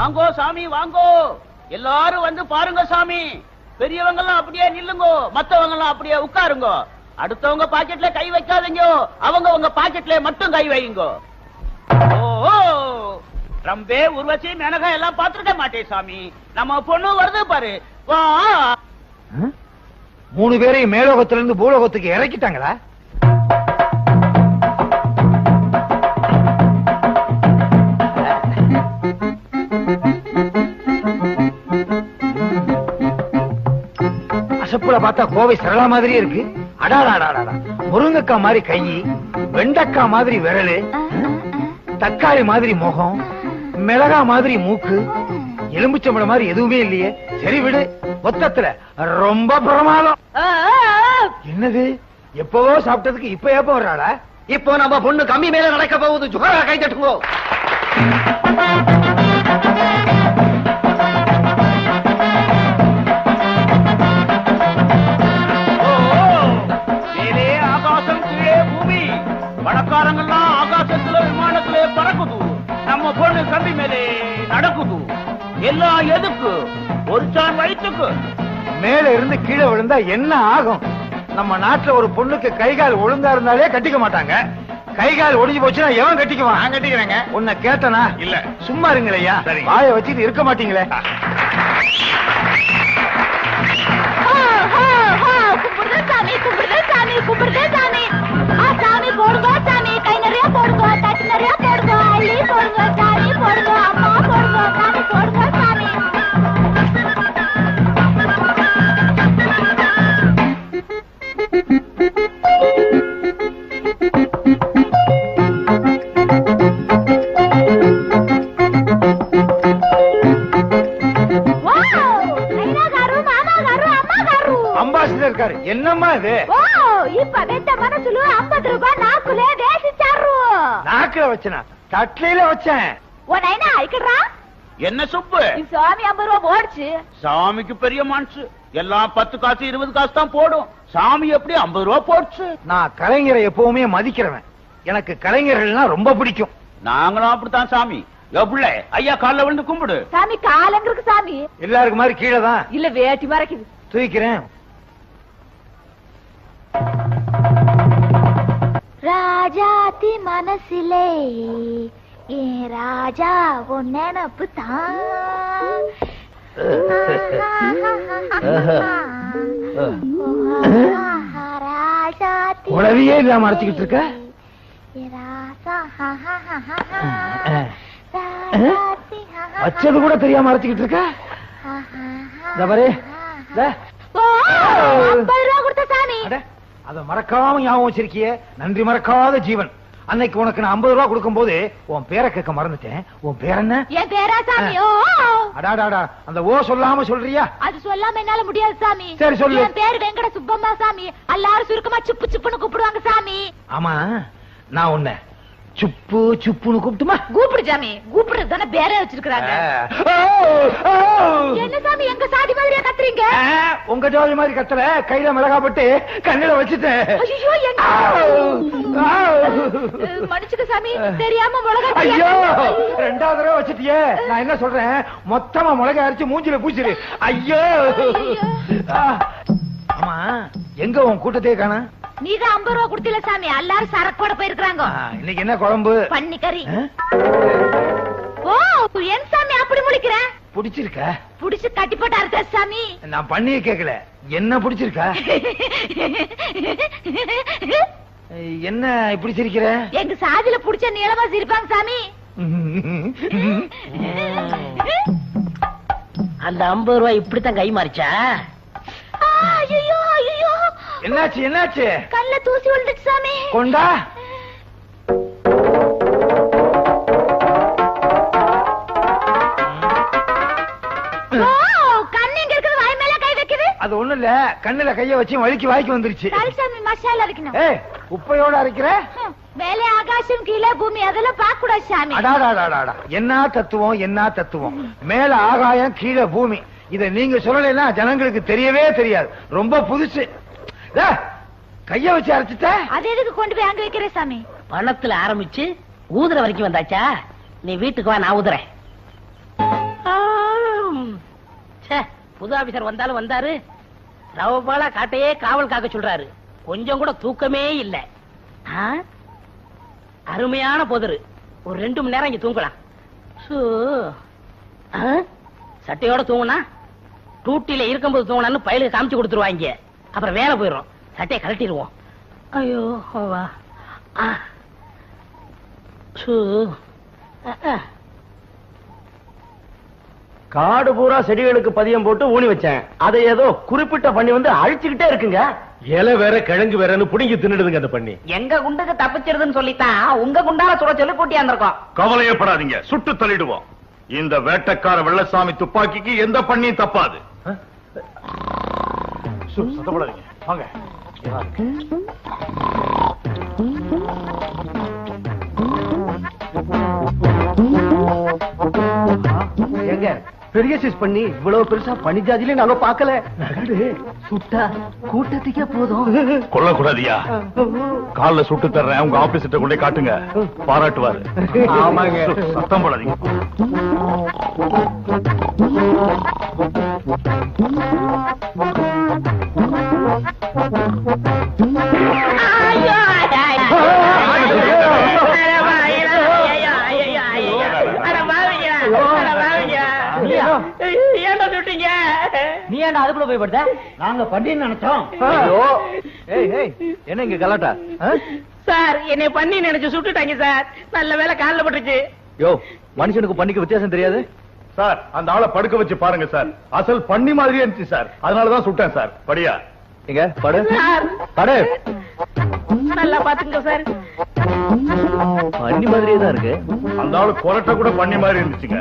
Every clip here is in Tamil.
வாங்கோ சாமி வாங்கோ. எல்லாரும் வந்து பாருங்க சாமி. பெரியவங்க எல்லாம் அப்படியே நில்லுங்கோ. மத்தவங்க எல்லாம் அப்படியே உட்காருங்க. அடுத்தவங்க பாக்கெட்ல கை வைக்காதீங்க. அவங்க உங்க பாக்கெட்ல மட்டும் கை வைங்க ஓ ரம்பே உருவச்சி மெனகா எல்லாம் பாத்துருக்க மாட்டேன் சாமி. நம்ம பொண்ணு வருது பாரு. வா. மூணு பேரையும் மேலோகத்திலிருந்து பூலோகத்துக்கு இறக்கிட்டாங்களா? அசப்புல பார்த்தா கோவை சரளா மாதிரியே இருக்கு. அடாடாடாடா முருங்கக்கா மாதிரி கை வெண்டக்கா மாதிரி விரலு தக்காளி மாதிரி முகம் மிளகா மாதிரி மூக்கு எலும்புச்சம்பளம் மாதிரி எதுவுமே இல்லையே. சரி விடு மொத்தத்துல ரொம்ப பிரமாதம். என்னது? எப்பவோ சாப்பிட்டதுக்கு இப்ப எப்ப வர்றாளா? இப்போ நம்ம பொண்ணு கம்மி மேல நடக்க போகுது. ஜுகரா கை தட்டுங்கோ. எதுக்கு? ஒரு சான் வயிற்றுக்கு மேல இருந்து கீழே விழுந்தா என்ன ஆகும்? நம்ம நாட்டுல ஒரு பொண்ணுக்கு கை கால் ஒழுங்கா இருந்தாலே கட்டிக்க மாட்டாங்க. கை கால் ஒடிஞ்சு போச்சுன்னா எவன் கட்டிக்குவான்? நான் கட்டிக்கிறேங்க. உன்னை கேட்டனா? இல்ல. சும்மா இருங்களையா? சரி. வாயை வச்சுட்டு இருக்க மாட்டீங்களே. கும்பிடுதே சாமி கும்பிடுதே சாமி கும்பிடுதே சாமி. ஆ சாமி போடுங்க சாமி. கை நிறைய போடுங்க தட்டு நிறைய போடுங்க அள்ளி போடுங்க சாமி போடுங்க. அம்மா அம்பாசிடர் இருக்காரு என்னம்மா இது ఓ ఈ పెద్ద మనసులు అమ్మది రూపాయ నాకులే వేసిచ్చారు நாக்குல வச்சனா தட்லையில வச்சேன் ఓ నైనా ఇక్కడ రా என்ன சுப்பு ఈ స్వామి ஐம்பது ரூபா போடுச்சு சாமிக்கு பெரிய மனசு எல்லாம் பத்து காசு இருபது காசு தான் போடும் சாமி எப்படி ஐம்பது ரூபா போடுச்சு நான் கலைஞரை எப்பவுமே மதிக்கிறவன் எனக்கு கலைஞர்கள்னா ரொம்ப பிடிக்கும் நாங்களும் அப்படித்தான் சாமி எவ்வளவு ஐயா கால்ல விழுந்து கும்பிடு சாமி காலங்கிருக்கு சாமி எல்லாருக்கு மாதிரி கீழே தான் இல்ல வேட்டி மறைக்குது தூக்கிறேன் ராஜாத்தி மனசிலே ஏன் ராஜா உன் நினப்பு தான். உளவியே இல்லாம அரைச்சுக்கிட்டு இருக்க? வச்சது கூட தெரியாம அரைச்சுக்கிட்டு இருக்க? பாரு இந்த. ஐம்பது ரூபா கொடுத்த சாமி அட, அத மறக்காம ஞாபகம் வச்சிருக்கியே? நன்றி மறக்காத ஜீவன். அன்னைக்கு உனக்கு நான் 50 ரூபா கொடுக்கும் போது உன் பேரை கேட்க மறந்துட்டேன். உன் பேர் என்ன? என் பேரா சாமி? ஓ! அடாடாடா அந்த ஓ சொல்லாம சொல்றியா? அது சொல்லாம என்னால முடியாது சாமி. சரி, சொல்லு. என் பேரு வெங்கட சுப்பம்மா சாமி. எல்லாரும் சுருக்கமா சுப்பு சுப்புன்னு கூப்பிடுவாங்க சாமி. ஆமா நான் உன்னை சுப்பு சுப்புன்னு கூப்பிட்டுமா? கூப்பிடு சாமி. கூப்பிடு தானே பேரே வச்சிருக்காங்க என்ன சாமி எங்க ஆ, உங்க ஜோதி மாதிரி கத்தல கையில மிளகா போட்டு கண்ணில வச்சுட்டேன். மன்னிச்சுக்க சாமி தெரியாம மிளகா ஐயோ ரெண்டாவது தடவை வச்சிட்டியே. நான் என்ன சொல்றேன்? மொத்தமா மிளகா அரைச்சு மூஞ்சில பூச்சிரு ஐயோ. ஆமா எங்க உன் கூட்டத்தையே காணா? நீதான் ஐம்பது ரூபா கொடுத்தில சாமி எல்லாரும் சரக்கோட போயிருக்காங்க இன்னைக்கு என்ன குழம்பு? பண்ணி கறி. ஆ? ஓ என் பிடிச்சிருக்க? புடிச்சு கட்டி போட்டு அறுத்த சாமி. நான் பண்ணியே கேக்கல. என்ன பிடிச்சிருக்கா? என்ன இப்படி சிரிக்கிற? எங்க சாதியில புடிச்ச நீளமா சிரிப்பாங்க சாமி. அந்த ஐம்பது ரூபாய் இப்படித்தான் கை மாறிச்சா? ஐயோ ஐயோ. என்னாச்சு என்னாச்சு? கல்ல தூசி விழுந்துச்சு சாமி. கொண்டா? இல்ல கண்ணுல கைய வச்சு வலிக்கு வாய்க்கு வந்துருச்சு. சரி சாமி மசாலா அரைக்கணும். ஏய் உப்பையோட அரைக்கிற? மேலே ஆகாசம் கீழே பூமி அதெல்லாம் பார்க்க கூடாது சாமி அடாடாடாடாடா என்ன தத்துவம் என்ன தத்துவம்? மேல ஆகாயம் கீழே பூமி. இத நீங்க சொல்லலைன்னா ஜனங்களுக்கு தெரியவே தெரியாது. ரொம்ப புதுசு. கைய வச்சு அரைச்சிட்ட? அது எதுக்கு கொண்டு போய் அங்க வைக்கிற சாமி? பணத்துல ஆரம்பிச்சு ஊதுற வரைக்கும் வந்தாச்சா? நீ வீட்டுக்கு வா நான் ஊதுறேன். புது ஆபீசர் வந்தாலும் வந்தாரு. ரவபாலா காட்டையே காவல் காக்க சொல்றாரு கொஞ்சம் கூட தூக்கமே இல்ல ஆ? அருமையான பொதரு ஒரு ரெண்டு மணி நேரம் இங்க தூங்கலாம் ஆ? சட்டையோட தூங்குனா டூட்டில இருக்கும்போது தூங்கினான்னு பயலுக்கு காமிச்சு கொடுத்துருவாங்க அப்புறம் வேலை போயிடும் சட்டையை கழட்டிடுவோம் ஐயோ வா ஆ. சு. ஆ, ஆ. காடு பூரா செடிகளுக்கு பதியம் போட்டு ஊனி வச்சேன். அதை ஏதோ குறிப்பிட்ட பண்ணி வந்து அழிச்சுக்கிட்டே இருக்குங்க. இலை வேற கிழங்கு வேறன்னு புடிங்கி தின்னுடுதுங்க அந்த பண்ணி. எங்க குண்டுக்கு தப்பிச்சிருதுன்னு சொல்லித்தான் உங்க குண்டால சுட சொல்லி கூட்டியாந்துருக்கோம் கவலையப்படாதீங்க சுட்டு தள்ளிடுவோம். இந்த வேட்டக்கார வெள்ளசாமி துப்பாக்கிக்கு எந்த பண்ணியும் தப்பாது. சத்தப்படாதீங்க வாங்க. பெரிய சைஸ் பண்ணி இவ்வளவு பெருசா பனி ஜாதியிலே நாங்க பாக்கல சுட்டா கூட்டத்துக்கே போதும். கொல்லக்கூடாதியா? கால்ல சுட்டு தர்றேன் உங்க ஆபீஸ்கிட்ட கொண்டே காட்டுங்க. பாராட்டுவாரு. ஆமாங்க. சத்தம் போடாதீங்க. நீ ஏன்டா அதுக்குள்ள போய் படுத்த? நாங்க பண்ணின்னு நினைச்சோம். ஏய் ஏய் என்ன இங்க கலாட்டா? சார் என்னை பண்ணி நினைச்சு சுட்டுட்டாங்க சார். நல்ல வேலை காலில் பட்டுச்சு. யோ மனுஷனுக்கு பண்ணிக்க வித்தியாசம் தெரியாது? சார் அந்த ஆளை படுக்க வச்சு பாருங்க சார். அசல் பண்ணி மாதிரியே இருந்துச்சு சார். அதனாலதான் சுட்டேன் சார். படியா? எங்க? படு. சார். படு. நல்லா பாத்துங்க சார். பண்ணி மாதிரியே தான் இருக்கு. அந்த ஆளு கொரட்டை கூட பண்ணி மாதிரி இருந்துச்சுங்க.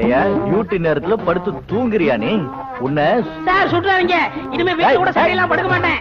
ஏயா டியூட்டி நேரத்துல படுத்து தூங்குறியா நீ? உன்னை சார் சுட்டுறாங்க இனிமே வீட்டு கூட சரியெல்லாம் படுக்க மாட்டேன்.